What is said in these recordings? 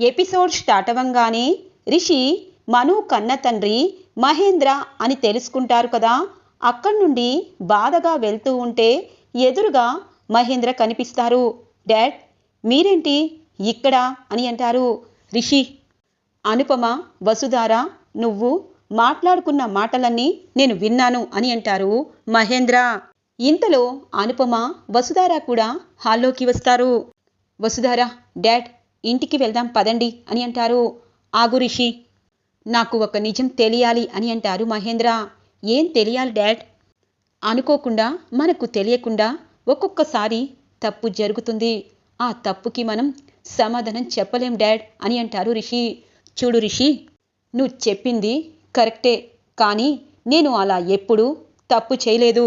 Episode start అవ్వంగానే రిషి మను కన్న తండ్రి మహేంద్ర అని తెలుసుకుంటారు కదా. అక్కడి నుండి బాధగా వెళ్తూ ఉంటే ఎదురుగా మహేంద్ర కనిపిస్తారు. డాడ్ మీరేంటి ఇక్కడ అని అంటారు. రిషి అనుపమ వసుధార నువ్వు మాట్లాడుకున్న మాటలన్నీ నేను విన్నాను అని అంటారు మహేంద్ర. ఇంతలో అనుపమ వసుధార కూడా హాల్లోకి వస్తారు. వసుధార డాడ్ ఇంటికి వెళ్దాం పదండి అని అంటారు. ఆగు రిషి నాకు ఒక నిజం తెలియాలి అని అంటారు మహేంద్ర. ఏం తెలియాలి డాడ్? అనుకోకుండా మనకు తెలియకుండా ఒక్కొక్కసారి తప్పు జరుగుతుంది. ఆ తప్పుకి మనం సమాధానం చెప్పలేం డాడ్ అని అంటారు రిషి. చూడు రిషి నువ్వు చెప్పింది కరెక్టే కానీ నేను అలా ఎప్పుడూ తప్పు చేయలేదు.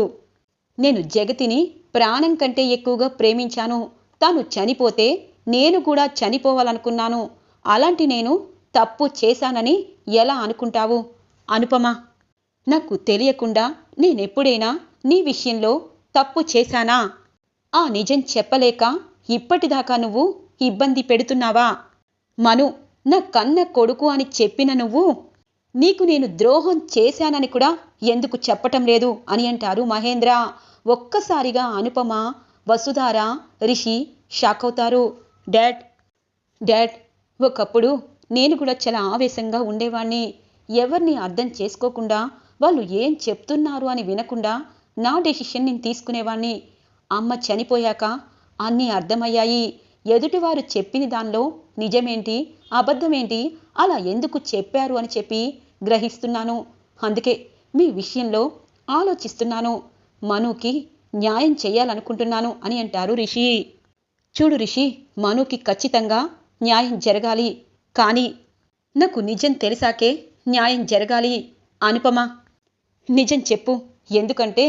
నేను జగతిని ప్రాణం కంటే ఎక్కువగా ప్రేమించాను. తాను చనిపోతే నేను కూడా చనిపోవాలనుకున్నాను. అలాంటి నేను తప్పు చేశానని ఎలా అనుకుంటావు? అనుపమ నాకు తెలియకుండా నేనెప్పుడైనా నీ విషయంలో తప్పు చేశానా? ఆ నిజం చెప్పలేక ఇప్పటిదాకా నువ్వు ఇబ్బంది పెడుతున్నావా? మను నా కన్న కొడుకు అని చెప్పిన నువ్వు నీకు నేను ద్రోహం చేశానని కూడా ఎందుకు చెప్పటం లేదు అని అంటారు మహేంద్ర. ఒక్కసారిగా అనుపమ వసుధార రిషి షాక్ అవుతారు. డాడ్ డాడ్ ఒకప్పుడు నేను కూడా చాలా ఆవేశంగా ఉండేవాణ్ణి. ఎవరిని అర్థం చేసుకోకుండా వాళ్ళు ఏం చెప్తున్నారు అని వినకుండా నా డెసిషన్ నేను తీసుకునేవాణ్ణి. అమ్మ చనిపోయాక అన్నీ అర్థమయ్యాయి. ఎదుటివారు చెప్పిన దానిలో నిజమేంటి అబద్ధమేంటి అలా ఎందుకు చెప్పారు అని చెప్పి గ్రహిస్తున్నాను. అందుకే మీ విషయంలో ఆలోచిస్తున్నాను. మనుకి న్యాయం చేయాలనుకుంటున్నాను అని అంటారు రిషి. చూడు రిషి మనుకి ఖచ్చితంగా న్యాయం జరగాలి. కానీ నాకు నిజం తెలిసాకే న్యాయం జరగాలి అనుపమ. నిజం చెప్పు. ఎందుకంటే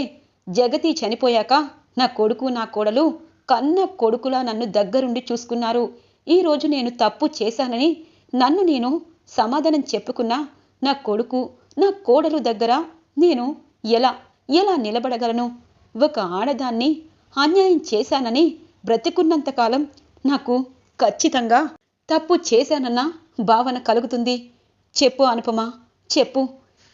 జగతి చనిపోయాక నా కొడుకు నా కోడలు కన్న కొడుకులా నన్ను దగ్గరుండి చూసుకున్నారు. ఈరోజు నేను తప్పు చేశానని నన్ను నేను సమాధానం చెప్పుకున్నా నా కొడుకు నా కోడలు దగ్గర నేను ఎలా ఎలా నిలబడగలను? ఒక ఆడదాన్ని అన్యాయం చేశానని బ్రతికున్నంతకాలం నాకు ఖచ్చితంగా తప్పు చేశానన్న భావన కలుగుతుంది. చెప్పు అనుపమా చెప్పు.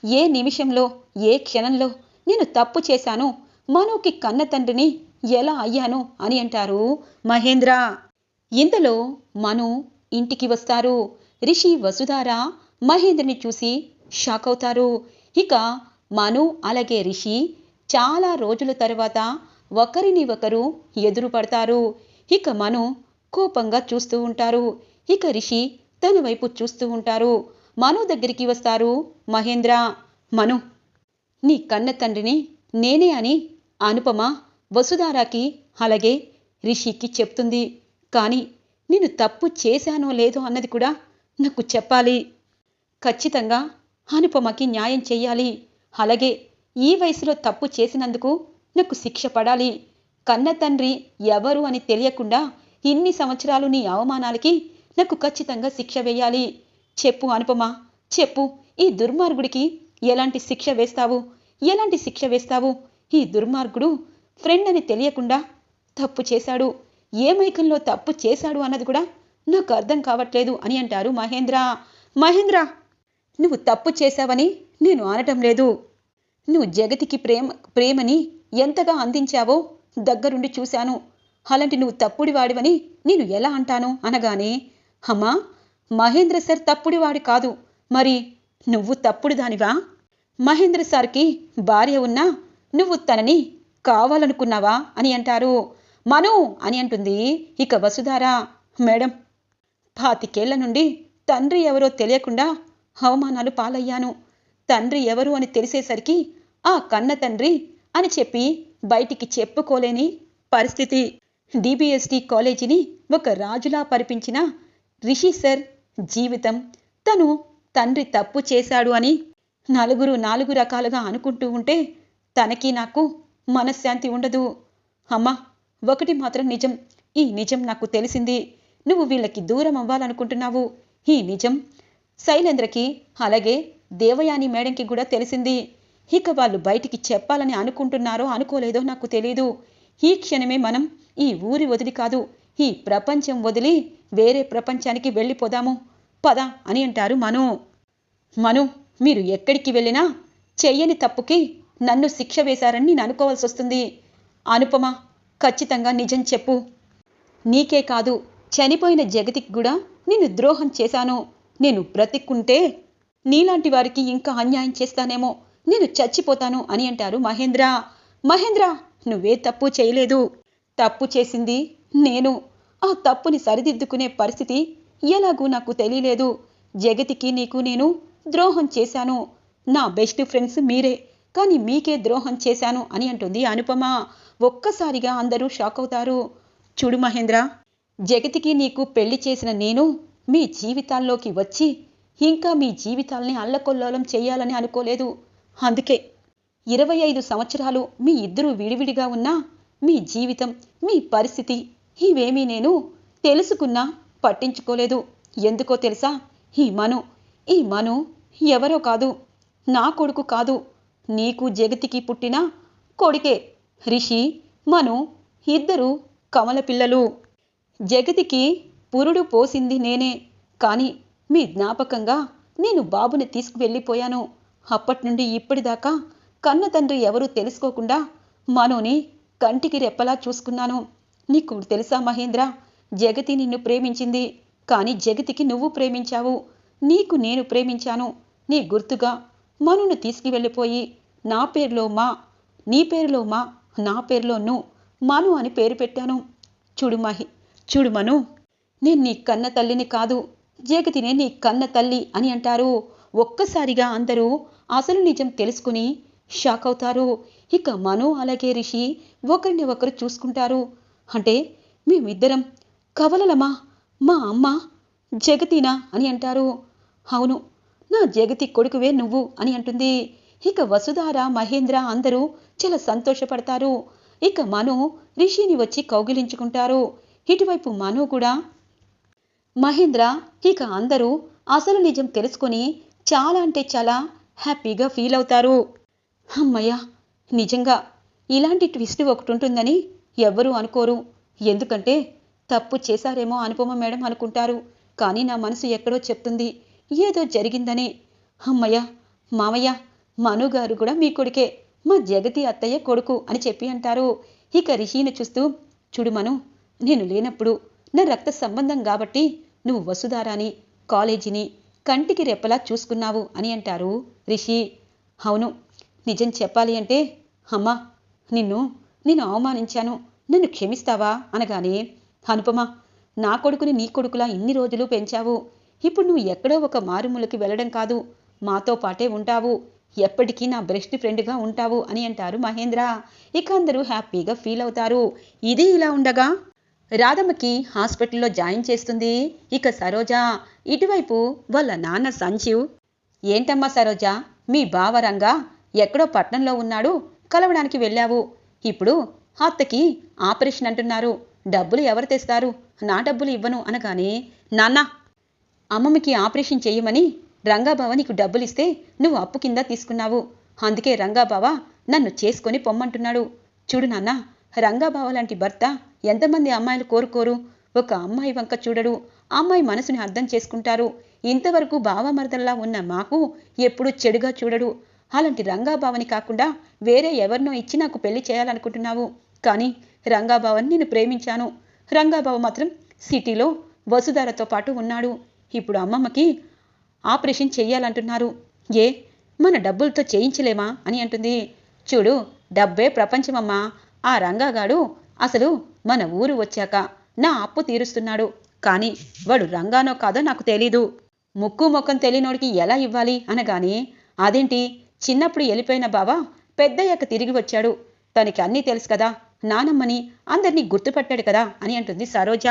ఏ నిమిషంలో ఏ క్షణంలో నేను తప్పు చేశాను? మనోకి కన్న తండ్రిని ఎలా అయ్యాను అని అంటారు మహేంద్ర. ఇందులో మను ఇంటికి వస్తారు. రిషి వసుధార మహేంద్రని చూసి షాక్ అవుతారు ఇక మను అలాగే రిషి చాలా రోజుల తర్వాత ఒకరిని ఒకరు ఎదురు పడతారు ఇక మను కోపంగా చూస్తూ ఉంటారు. ఇక రిషి తన వైపు చూస్తూ ఉంటారు. మను దగ్గరికి వస్తారు. మహేంద్ర మను నీ కన్న తండ్రిని నేనే అని అనుపమ వసుధారాకి అలాగే రిషికి చెప్తుంది. కానీ నేను తప్పు చేశానో లేదో అన్నది కూడా నాకు చెప్పాలి. ఖచ్చితంగా అనుపమకి న్యాయం చెయ్యాలి అలాగే ఈ వయసులో తప్పు చేసినందుకు నాకు శిక్ష పడాలి. కన్న తండ్రి ఎవరు అని తెలియకుండా ఇన్ని సంవత్సరాలు నీ అవమానాలకి నాకు ఖచ్చితంగా శిక్ష వేయాలి. చెప్పు అనుపమా చెప్పు. ఈ దుర్మార్గుడికి ఎలాంటి శిక్ష వేస్తావు? ఎలాంటి శిక్ష వేస్తావు? ఈ దుర్మార్గుడు ఫ్రెండ్ అని తెలియకుండా తప్పు చేశాడు. ఏ మైకంలో తప్పు చేశాడు అన్నది కూడా నాకు అర్థం కావట్లేదు అని అంటారు మహేంద్ర. మహేంద్ర నువ్వు తప్పు చేశావని నేను అనటం లేదు. నువ్వు జగతికి ప్రేమ ప్రేమని ఎంతగా అందించావో దగ్గరుండి చూశాను. అలాంటి నువ్వు తప్పుడివాడివని నేను ఎలా అంటాను? అనగానే అమ్మా మహేంద్ర సార్ తప్పుడివాడి కాదు. మరి నువ్వు తప్పుడు దానివా? మహేంద్ర సార్కి భార్య ఉన్నా నువ్వు తనని కావాలనుకున్నావా అని అంటారు. మను అని అంటుంది. ఇక వసుధారా మేడం పాతికేళ్ళ నుండి తండ్రి ఎవరో తెలియకుండా అవమానాలు పాలయ్యాను. తండ్రి ఎవరు అని తెలిసేసరికి ఆ కన్న తండ్రి అని చెప్పి బయటికి చెప్పుకోలేని పరిస్థితి. డిబిఎస్టి కాలేజీని ఒక రాజులా పరిపించిన రిషి సర్ జీవితం. తను తండ్రి తప్పు చేశాడు అని నలుగురు నాలుగు రకాలుగా అనుకుంటూ ఉంటే తనకి నాకు మనశ్శాంతి ఉండదు. అమ్మా ఒకటి మాత్రం నిజం. ఈ నిజం నాకు తెలిసింది. నువ్వు వీళ్ళకి దూరం అవ్వాలనుకుంటున్నావు. ఈ నిజం శైలేంద్రకి అలాగే దేవయాని మేడంకి కూడా తెలిసింది. ఇక వాళ్ళు బయటికి చెప్పాలని అనుకుంటున్నారో అనుకోలేదో నాకు తెలీదు. ఈ క్షణమే మనం ఈ ఊరి వదిలి కాదు ఈ ప్రపంచం వదిలి వేరే ప్రపంచానికి వెళ్ళిపోదాము. పద అని అంటారు మను. మను మీరు ఎక్కడికి వెళ్ళినా చెయ్యని తప్పుకి నన్ను శిక్ష వేశారని నేను అనుకోవాల్సి వస్తుంది. అనుపమ ఖచ్చితంగా నిజం చెప్పు. నీకే కాదు చనిపోయిన జగతికి కూడా నేను ద్రోహం చేశాను. నేను బ్రతిక్కుంటే నీలాంటి వారికి ఇంకా అన్యాయం చేస్తానేమో. నేను చచ్చిపోతాను అని అంటారు మహేంద్ర. మహేంద్ర నువ్వే తప్పు చేయలేదు. తప్పు చేసింది నేను. ఆ తప్పుని సరిదిద్దుకునే పరిస్థితి ఎలాగూ నాకు తెలియలేదు. జగతికి నీకు నేను ద్రోహం చేశాను. నా బెస్ట్ ఫ్రెండ్స్ మీరే. కానీ మీకే ద్రోహం చేశాను అని అంటుంది అనుపమ. ఒక్కసారిగా అందరూ షాక్ అవుతారు. చూడు మహేంద్ర జగతికి నీకు పెళ్ళి చేసిన నేను మీ జీవితాల్లోకి వచ్చి ఇంకా మీ జీవితాల్ని అల్లకొల్లోలం చేయాలని అనుకోలేదు. అందుకే ఇరవై ఐదు సంవత్సరాలు మీ ఇద్దరూ విడివిడిగా ఉన్నా మీ జీవితం మీ పరిస్థితి ఇవేమీ నేను తెలుసుకున్నా పట్టించుకోలేదు. ఎందుకో తెలుసా? ఈ మను ఈ మను ఎవరో కాదు నా కొడుకు కాదు. నీకు జగతికి పుట్టిన కొడుకే రిషి మను ఇద్దరు కమల పిల్లలు. జగతికి పురుడు పోసింది నేనే కానీ మీ జ్ఞాపకంగా నేను బాబుని తీసుకువెళ్ళిపోయాను. అప్పటి నుండి ఇప్పటిదాకా కన్న తండ్రి ఎవరూ తెలుసుకోకుండా మనోని కంటికి రెప్పలా చూసుకున్నాను. నీకు తెలుసా మహేంద్ర? జగతి నిన్ను ప్రేమించింది. కానీ జగతికి నువ్వు ప్రేమించావు. నీకు నేను ప్రేమించాను. నీ గుర్తుగా మనును తీసుకువెళ్ళిపోయి నా పేరులో మా నీ పేరులో మా నా పేరులో ను మను అని పేరు పెట్టాను. చూడు మహి చూడు మను. నేను నీ కన్న తల్లిని కాదు. జగతినే నీ కన్న తల్లి అని అంటారు. ఒక్కసారిగా అందరూ అసలు నిజం తెలుసుకుని షాక్ అవుతారు. ఇక మను అలాగే రిషి ఒకరిని ఒకరు చూసుకుంటారు. అంటే మేమిద్దరం కవలలమా? మా అమ్మ జగతినా అని అంటారు. అవును నా జగతి కొడుకువే నువ్వు అని అంటుంది. ఇక వసుధార మహేంద్ర అందరూ చాలా సంతోషపడతారు. ఇక మను రిషిని వచ్చి కౌగిలించుకుంటారు. ఇటువైపు మను కూడా మహేంద్ర ఇక అందరూ అసలు నిజం తెలుసుకొని చాలా అంటే చాలా హ్యాపీగా ఫీల్ అవుతారు. అమ్మయ్య నిజంగా ఇలాంటి ట్విస్ట్ ఒకటి ఉంటుందని ఎవ్వరూ అనుకోరు. ఎందుకంటే తప్పు చేశారేమో అనుపమ మేడం అనుకుంటారు. కానీ నా మనసు ఎక్కడో చెప్తుంది. ఏదో జరిగిందని. అమ్మయ్య మామయ్య మనుగారు కూడా మీ కొడుకే మా జగతి అత్తయ్య కొడుకు అని చెప్పి అంటారు. ఇక రిషిని చూస్తూ చూడు మను నేను లేనప్పుడు నా రక్త సంబంధం కాబట్టి నువ్వు వసుధారాని కాలేజీని కంటికి రెప్పలా చూసుకున్నావు అని అంటారు రిషి. అవును నిజం చెప్పాలి అంటే అమ్మా నిన్ను నేను అవమానించాను నన్ను క్షమిస్తావా అనగానే అనుపమ నా కొడుకుని నీ కొడుకులా ఇన్ని రోజులు పెంచావు. ఇప్పుడు నువ్వు ఎక్కడో ఒక మారుమూలకి వెళ్ళడం కాదు మాతో పాటే ఉంటావు. ఎప్పటికీ నా బెస్ట్ ఫ్రెండ్గా ఉంటావు అని అంటారు మహేంద్ర. ఇక అందరూ హ్యాపీగా ఫీల్ అవుతారు. ఇది ఇలా ఉండగా రాధమ్మకి హాస్పిటల్లో జాయిన్ చేస్తుంది. ఇక సరోజ ఇటువైపు వాళ్ళ నాన్న సంజీవ్ ఏంటమ్మా సరోజ మీ బావరంగా ఎక్కడో పట్నంలో ఉన్నాడు. కలవడానికి వెళ్ళావు. ఇప్పుడు అత్తకి ఆపరేషన్ అంటున్నారు. డబ్బులు ఎవరు తెస్తారు? నా డబ్బులు ఇవ్వను అనగానే నాన్న! అమ్మమ్మకి ఆపరేషన్ చేయమని రంగాబావ నీకు డబ్బులు ఇస్తే నువ్వు అప్పు కింద తీసుకున్నావు. అందుకే రంగాబావ నన్ను చేసుకొని పొమ్మంటున్నాడు. చూడు నాన్న రంగాబావ లాంటి భర్త ఎంతమంది అమ్మాయిలు కోరుకోరు? ఒక అమ్మాయి వంక చూడడు. అమ్మాయి మనసుని అర్థం చేసుకుంటారు. ఇంతవరకు బావమరదల్లా ఉన్న మాకు ఎప్పుడూ చెడుగా చూడడు. అలాంటి రంగాబావని కాకుండా వేరే ఎవరినో ఇచ్చి నాకు పెళ్ళి చేయాలనుకుంటున్నావు. కానీ రంగాబావని నేను ప్రేమించాను. రంగాబావ మాత్రం సిటీలో వసుధారతో పాటు ఉన్నాడు. ఇప్పుడు అమ్మమ్మకి ఆపరేషన్ చెయ్యాలంటున్నారు. ఏ? మన డబ్బులతో చేయించలేమా? అని అంటుంది. చూడు డబ్బే ప్రపంచమమ్మా. ఆ రంగాగాడు అసలు మన ఊరు వచ్చాక నా అప్పు తీరుస్తున్నాడు. కానీ వాడు రంగానో కాదో నాకు తెలీదు. ముక్కు ముఖం తెలియనోడికి ఎలా ఇవ్వాలి అనగానే అదేంటి? చిన్నప్పుడు వెళ్ళిపోయిన బావా? పెద్దయ్యాక తిరిగి వచ్చాడు. తనకి అన్నీ తెలుసు కదా. నానమ్మని అందరినీ గుర్తుపట్టాడు కదా అని అంటుంది సరోజ.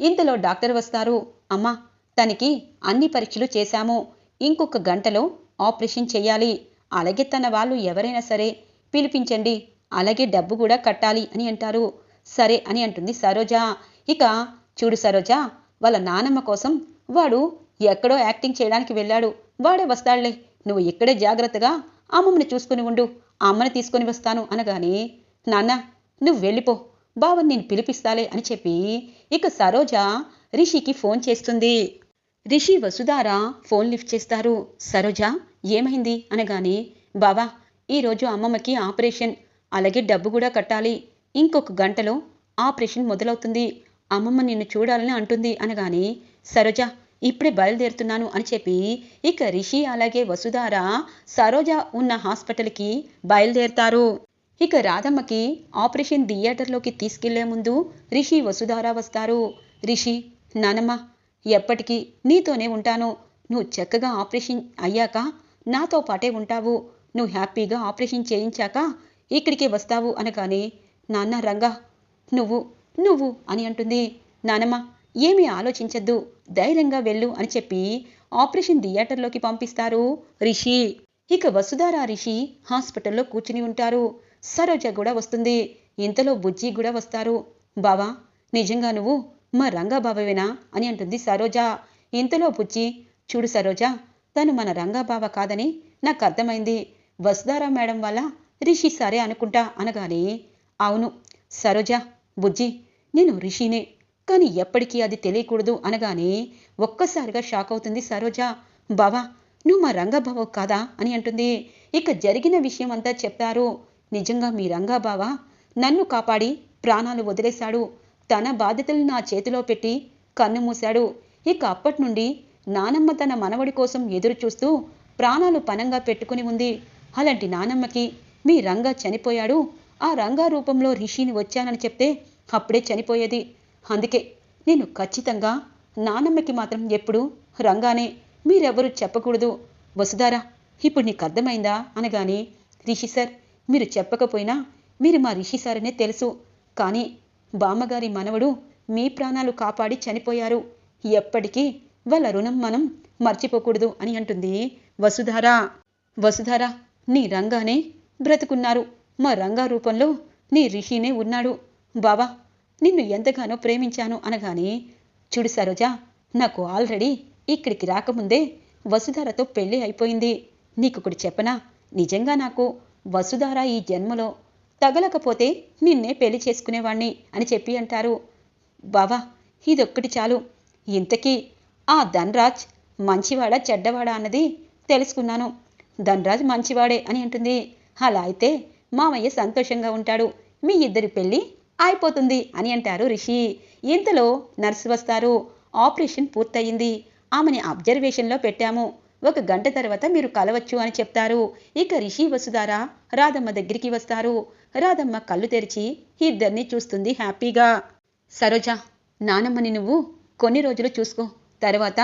ఇంతలో డాక్టర్ వస్తారు. అమ్మా తనకి అన్ని పరీక్షలు చేశాము. ఇంకొక గంటలో ఆపరేషన్ చేయాలి. అలాగే తన వాళ్ళు ఎవరైనా సరే పిలిపించండి. అలాగే డబ్బు కూడా కట్టాలి అని అంటారు. సరే అని అంటుంది సరోజ. ఇక చూడు సరోజ వాళ్ళ నానమ్మ కోసం వాడు ఎక్కడో యాక్టింగ్ చేయడానికి వెళ్ళాడు. వాడే వస్తాడులే. నువ్వు ఇక్కడే జాగ్రత్తగా అమ్మమ్మని చూసుకుని ఉండు. అమ్మని తీసుకొని వస్తాను అనగానే నాన్న నువ్వు వెళ్ళిపో. బావని నేను పిలిపిస్తాలే అని చెప్పి ఇక సరోజ రిషికి ఫోన్ చేస్తుంది. రిషి వసుధార ఫోన్ లిఫ్ట్ చేస్తారు. సరోజ ఏమైంది? అనగానే బావా ఈరోజు అమ్మమ్మకి ఆపరేషన్. అలాగే డబ్బు కూడా కట్టాలి. ఇంకొక గంటలో ఆపరేషన్ మొదలవుతుంది. అమ్మమ్మ నిన్ను చూడాలని అంటుంది అనగానే సరోజ ఇప్పుడే బయలుదేరుతున్నాను అని చెప్పి ఇక రిషి అలాగే వసుధార సరోజ ఉన్న హాస్పిటల్కి బయలుదేరుతారు. ఇక రాధమ్మకి ఆపరేషన్ థియేటర్లోకి తీసుకెళ్ళే ముందు రిషి వసుధార వస్తారు. రిషి నానమ్మ ఎప్పటికీ నీతోనే ఉంటాను. నువ్వు చక్కగా ఆపరేషన్ అయ్యాక నాతో పాటే ఉంటావు. నువ్వు హ్యాపీగా ఆపరేషన్ చేయించాక ఇక్కడికి వస్తావు అనగానే నాన్న రంగా నువ్వు నువ్వు అని అంటుంది. నానమ్మ ఏమీ ఆలోచించద్దు ధైర్యంగా వెళ్ళు అని చెప్పి ఆపరేషన్ థియేటర్లోకి పంపిస్తారు రిషి. ఇక వసుధారా రిషి హాస్పిటల్లో కూర్చుని ఉంటారు. సరోజ కూడా వస్తుంది. ఇంతలో బుజ్జి కూడా వస్తారు. బావా నిజంగా నువ్వు మా రంగాబావేనా అని అంటుంది సరోజ. ఇంతలో బుజ్జి చూడు సరోజ తను మన రంగా బావ కాదని నాకు అర్థమైంది. వసుధారా మేడం వల్ల రిషి సరే అనుకుంటా అనగానే అవును సరోజ బుజ్జి నేను రిషినే. కానీ ఎప్పటికీ అది తెలియకూడదు అనగానే ఒక్కసారిగా షాక్ అవుతుంది సరోజ. బావా నువ్వు మా రంగబావ కాదా అని అంటుంది. ఇక జరిగిన విషయం అంతా చెప్తారు. నిజంగా మీ రంగాబావ? నన్ను కాపాడి ప్రాణాలు వదిలేశాడు. తన బాధ్యతలు నా చేతిలో పెట్టి కన్ను మూశాడు. ఇక అప్పటి నుండి నానమ్మ తన మనవడి కోసం ఎదురు చూస్తూ ప్రాణాలు పనంగా పెట్టుకుని ఉంది. అలాంటి నానమ్మకి మీ రంగా చనిపోయాడు. ఆ రంగా రూపంలో రిషిని వచ్చానని చెప్తే అప్పుడే చనిపోయేది. అందుకే నేను ఖచ్చితంగా నానమ్మకి మాత్రం ఎప్పుడు రంగానే మీరెవరు చెప్పకూడదు. వసుధారా ఇప్పుడు నీకు అర్థమైందా? అనగాని రిషి సార్ మీరు చెప్పకపోయినా మీరు మా రిషి సార్ అనే తెలుసు. కానీ బామ్మగారి మనవడు మీ ప్రాణాలు కాపాడి చనిపోయారు. ఎప్పటికీ వాళ్ళ రుణం మనం మర్చిపోకూడదు అని అంటుంది వసుధార. వసుధార నీ రంగానే బ్రతుకున్నారు. మా రంగా రూపంలో నీ రిషినే ఉన్నాడు. బావా నిన్ను ఎంతగానో ప్రేమించాను అనగానే చూడు సరోజా నాకు ఆల్రెడీ ఇక్కడికి రాకముందే వసుధారతో పెళ్ళి అయిపోయింది. నీకొకటి చెప్పనా? నిజంగా నాకు వసుధార ఈ జన్మలో తగలకపోతే నిన్నే పెళ్ళి చేసుకునేవాణ్ణి అని చెప్పి అంటారు. బావా ఇదొక్కటి చాలు. ఇంతకీ ఆ ధన్రాజ్ మంచివాడా చెడ్డవాడా అన్నది తెలుసుకున్నాను. ధన్రాజ్ మంచివాడే అని అంటుంది. అలా అయితే మామయ్య సంతోషంగా ఉంటాడు. మీ ఇద్దరి పెళ్ళి అయిపోతుంది అని అంటారు రిషి. ఇంతలో నర్సు వస్తారు. ఆపరేషన్ పూర్తయింది. ఆమెని అబ్జర్వేషన్లో పెట్టాము. ఒక గంట తర్వాత మీరు కలవచ్చు అని చెప్తారు. ఇక రిషి వసుధార రాధమ్మ దగ్గరికి వస్తారు. రాధమ్మ కళ్ళు తెరిచి ఇద్దరిని చూస్తుంది హ్యాపీగా. సరోజ నానమ్మని నువ్వు కొన్ని రోజులు చూసుకో. తర్వాత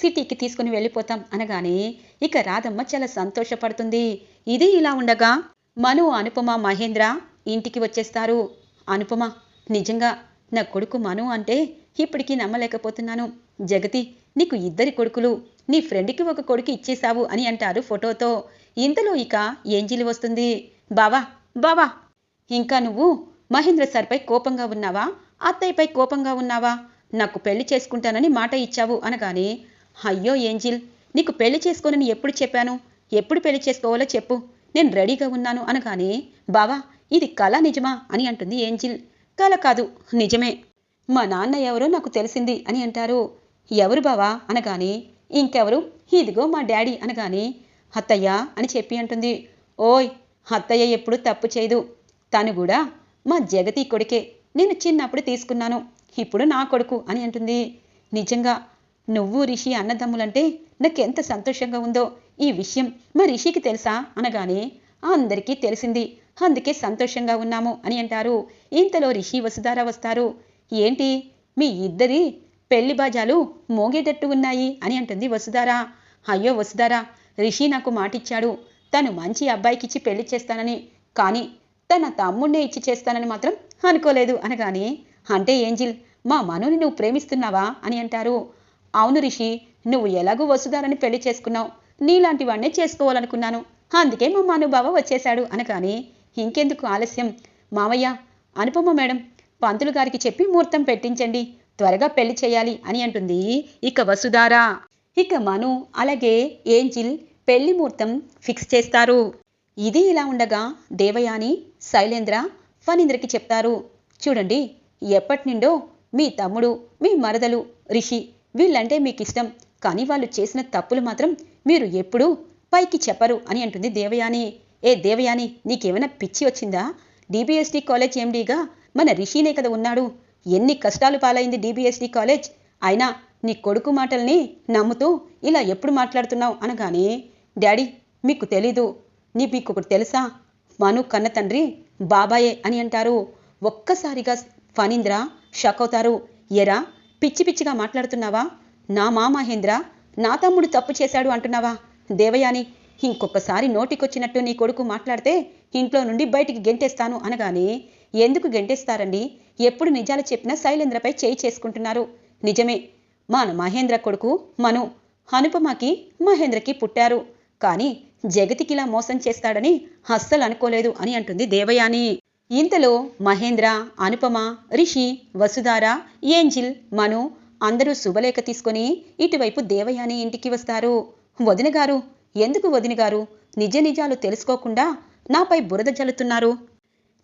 సిటీకి తీసుకుని వెళ్ళిపోతాం అనగానే ఇక రాధమ్మ చాలా సంతోషపడుతుంది. ఇది ఇలా ఉండగా మను అనుపమ మహేంద్ర ఇంటికి వచ్చేస్తారు. అనుపమ నిజంగా నా కొడుకు మను అంటే ఇప్పటికీ నమ్మలేకపోతున్నాను. జగతి నీకు ఇద్దరి కొడుకులు నీ ఫ్రెండ్కి ఒక కొడుకు ఇచ్చేశావు అని అంటారు ఫోటోతో. ఇంతలో ఇక ఏంజిల్ వస్తుంది. బావా బావా ఇంకా నువ్వు మహేంద్ర సార్పై కోపంగా ఉన్నావా? అత్తయ్యపై కోపంగా ఉన్నావా? నాకు పెళ్ళి చేసుకుంటానని మాట ఇచ్చావు అనగానే అయ్యో ఏంజిల్ నీకు పెళ్ళి చేసుకోనని ఎప్పుడు చెప్పాను? ఎప్పుడు పెళ్ళి చేసుకోవాలో చెప్పు. నేను రెడీగా ఉన్నాను అనగానే బావా ఇది కళ నిజమా? అని అంటుంది ఏంజిల్. కళ కాదు నిజమే. మా నాన్న ఎవరో నాకు తెలిసింది అని అంటారు. ఎవరు బావా? అనగానే ఇంకెవరు? ఇదిగో మా డాడీ అనగానే అత్తయ్య అని చెప్పి అంటుంది. ఓయ్ అత్తయ్య ఎప్పుడు తప్పు చేయదు. తను కూడా మా జగతి కొడుకే. నేను చిన్నప్పుడు తీసుకున్నాను. ఇప్పుడు నా కొడుకు అని అంటుంది. నిజంగా నువ్వు రిషి అన్నదమ్ములంటే నాకెంత సంతోషంగా ఉందో ఈ విషయం మా రిషికి తెలుసా? అనగానే అందరికీ తెలిసింది. అందుకే సంతోషంగా ఉన్నాము అని అంటారు. ఇంతలో రిషి వసుధార వస్తారు. ఏంటి? మీ ఇద్దరి పెళ్ళి బాజాలు మోగేటట్టు ఉన్నాయి అని అంటుంది వసుధార. అయ్యో వసుధార రిషి నాకు మాటిచ్చాడు. తను మంచి అబ్బాయికిచ్చి పెళ్ళి చేస్తానని. కానీ తన తమ్ముడినే ఇచ్చి చేస్తానని మాత్రం అనుకోలేదు అనగానే అంటే ఏంజిల్ మా మనుని నువ్వు ప్రేమిస్తున్నావా? అని అంటారు. అవును రిషి నువ్వు ఎలాగూ వసుధారని పెళ్ళి చేసుకున్నావు. నీలాంటి వాడినే చేసుకోవాలనుకున్నాను. అందుకే మా మనుబావ వచ్చేశాడు అనగానే ఇంకెందుకు ఆలస్యం? మామయ్య అనుపమ మేడం పంతులు గారికి చెప్పి ముహూర్తం పెట్టించండి. త్వరగా పెళ్ళి చేయాలి అని అంటుంది ఇక వసుధారా. ఇక మను అలాగే ఏంజిల్ పెళ్ళి ముహూర్తం ఫిక్స్ చేస్తారు. ఇది ఇలా ఉండగా దేవయాని శైలేంద్ర ఫణీంద్రకి చెప్తారు. చూడండి ఎప్పటి నుండో మీ తమ్ముడు మీ మరదలు రిషి వీళ్ళంటే మీకు ఇష్టం కానీ వాళ్ళు చేసిన తప్పులు మాత్రం మీరు ఎప్పుడూ పైకి చెప్పరు అని అంటుంది దేవయాని. ఏ దేవయాని నీకేమైనా పిచ్చి వచ్చిందా? డిబిఎస్డి కాలేజ్ ఎండీగా మన రిషినే కదా ఉన్నాడు. ఎన్ని కష్టాలు పాలైంది డిబిఎస్డి కాలేజ్. అయినా నీ కొడుకు మాటల్ని నమ్ముతూ ఇలా ఎప్పుడు మాట్లాడుతున్నావు అనగానే డాడీ మీకు తెలీదు. నీ మీకు ఒకటి తెలుసా? మను కన్న తండ్రి బాబాయే అని అంటారు. ఒక్కసారిగా ఫణీంద్ర షాక్ అవుతారు. ఎరా పిచ్చి పిచ్చిగా మాట్లాడుతున్నావా? నా మా మహేంద్ర నా తమ్ముడు తప్పు చేశాడు అంటున్నావా? దేవయాని ఇంకొకసారి నోటికొచ్చినట్టు నీ కొడుకు మాట్లాడితే ఇంట్లో నుండి బయటికి గెంటేస్తాను అనగానే ఎందుకు గెంటేస్తారండి? ఎప్పుడు నిజాలు చెప్పినా శైలేంద్రపై చేయి చేసుకుంటున్నారు. నిజమే మన మహేంద్ర కొడుకు మను అనుపమకి మహేంద్రకి పుట్టారు. కానీ జగతికిలా మోసం చేస్తాడని అస్సలు అనుకోలేదు అని అంటుంది దేవయాని. ఇంతలో మహేంద్ర అనుపమ రిషి వసుధార ఏంజిల్ మను అందరూ శుభలేఖ తీసుకొని ఇటువైపు దేవయాని ఇంటికి వస్తారు. వదినగారు ఎందుకు వదినగారు నిజ నిజాలు తెలుసుకోకుండా నాపై బురద జల్లుతున్నారు.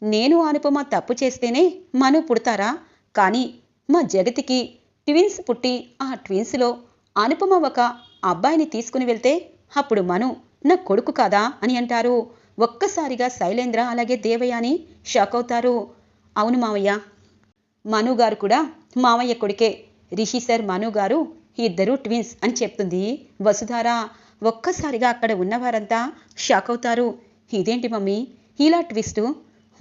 నేను అనుపమ తప్పు చేస్తేనే మను పుడతారా? కానీ మా జగతికి ట్విన్స్ పుట్టి ఆ ట్విన్స్లో అనుపమ ఒక అబ్బాయిని తీసుకుని వెళ్తే అప్పుడు మను నా కొడుకు కాదా? అని అంటారు. ఒక్కసారిగా శైలేంద్ర అలాగే దేవయాని షాక్ అవుతారు. అవును మావయ్య. మనుగారు కూడా మావయ్య కొడుకే రిషి సార్ మను గారు ఇద్దరు ట్విన్స్ అని చెప్తుంది. వసుధార ఒక్కసారిగా అక్కడ ఉన్నవారంతా షాక్ అవుతారు. ఇదేంటి మమ్మీ? ఇలా ట్విస్టు?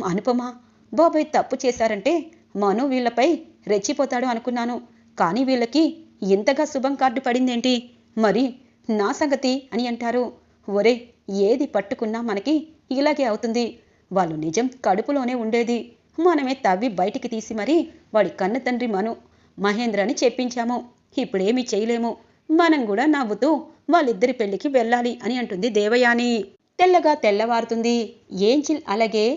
అనుపమ బాబాయ్ తప్పు చేశారంటే మను వీళ్ళపై రెచ్చిపోతాడు అనుకున్నాను. కానీ వీళ్ళకి ఇంతగా శుభం కార్డు పడిందేంటి? మరి నా సంగతి అని అంటారు. ఒరే ఏది పట్టుకున్నా మనకి ఇలాగే అవుతుంది. వాళ్ళు నిజం కడుపులోనే ఉండేది. మనమే తవ్వి బయటికి తీసి మరీ వాడి కన్న తండ్రి మను మహేంద్రని చెప్పించాము. ఇప్పుడేమి చేయలేము. మనం కూడా నవ్వుతూ వాళ్ళిద్దరి పెళ్ళికి వెళ్ళాలి అని అంటుంది దేవయాని. తెల్లగా తెల్లవారుతుంది. ఏంజిల్ అలాగే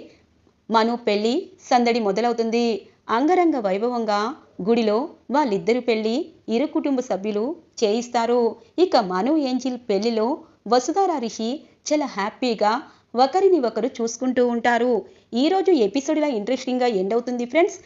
మను పెళ్ళి సందడి మొదలవుతుంది. అంగరంగ వైభవంగా గుడిలో వాళ్ళిద్దరి పెళ్ళి ఇరు కుటుంబ సభ్యులు చేయిస్తారు. ఇక మను ఏంజిల్ పెళ్ళిలో వసుధార రిషి చాలా హ్యాపీగా ఒకరిని ఒకరు చూసుకుంటూ ఉంటారు. ఈరోజు ఎపిసోడ్ ఇలా ఇంట్రెస్టింగ్గా ఎండ్ అవుతుంది ఫ్రెండ్స్.